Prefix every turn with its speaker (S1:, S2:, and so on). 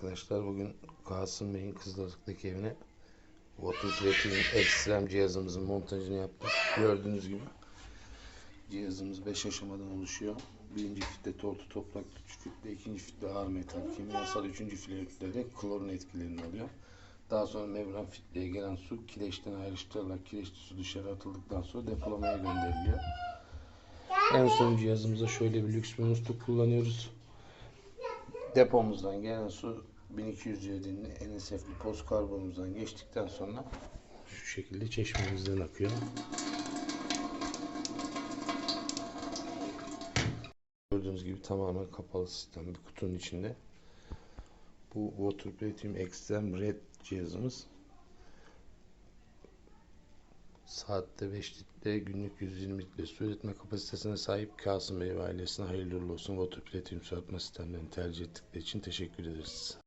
S1: arkadaşlar. Bugün Kasım Bey'in Kızılırık'taki evine Water Platinum Extreme cihazımızın montajını yaptık. Gördüğünüz gibi cihazımız 5 aşamadan oluşuyor. Birinci fitte tortu toprak, üç fitte, ikinci fitte ağır metal, kimyasal, üçüncü fitte de klorun etkilerini alıyor. Daha sonra membran fitleye gelen su kireçten ayrıştırılarak kireçli su dışarı atıldıktan sonra depolamaya gönderiliyor. En son cihazımızda şöyle bir lüks bir kullanıyoruz. Depomuzdan gelen su 1200 cedinli NSF'li poz karbonumuzdan geçtikten sonra şu şekilde çeşmemizden akıyor. Gördüğünüz gibi tamamen kapalı sistem bir kutunun içinde. Bu Water Platinum Extreme Red cihazımız saatte 5 litre günlük 120 litre su üretme kapasitesine sahip Kasım Bey ve ailesine hayırlı olsun. Platinum su arıtma sistemlerini tercih ettikleri için teşekkür ederiz.